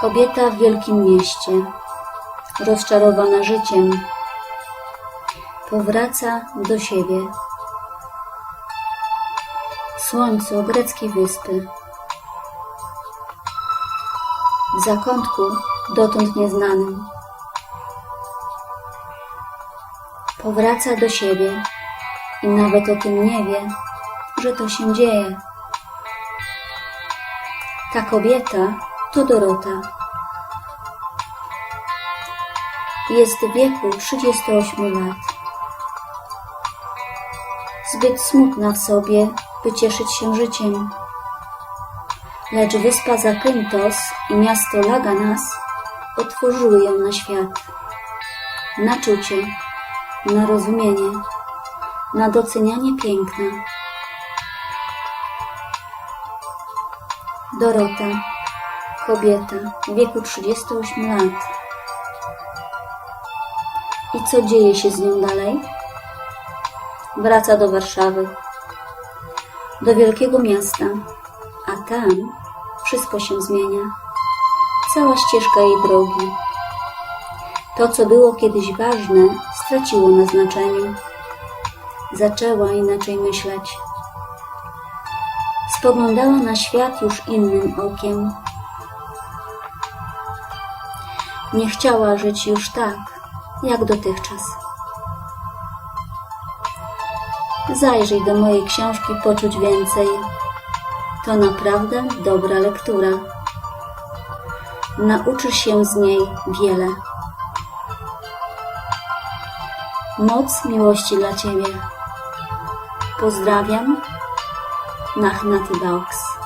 Kobieta w wielkim mieście, rozczarowana życiem, powraca do siebie. Słońcu greckiej wyspy. W zakątku dotąd nieznanym. Powraca do siebie i nawet o tym nie wie, że to się dzieje. Ta kobieta to Dorota. Jest w wieku 38 lat. Zbyt smutna w sobie, by cieszyć się życiem. Lecz wyspa Zakynthos i miasto Laganas otworzyły ją na świat. Na czucie, na rozumienie, na docenianie piękna. Dorota, kobieta w wieku 38 lat. I co dzieje się z nią dalej? Wraca do Warszawy, do wielkiego miasta, a tam wszystko się zmienia. Cała ścieżka jej drogi. To, co było kiedyś ważne, straciło na znaczeniu. Zaczęła inaczej myśleć. Spoglądała na świat już innym okiem. Nie chciała żyć już tak, jak dotychczas. Zajrzyj do mojej książki Poczuć Więcej. To naprawdę dobra lektura. Nauczysz się z niej wiele. Moc miłości dla Ciebie. Pozdrawiam. Nachnati Baux.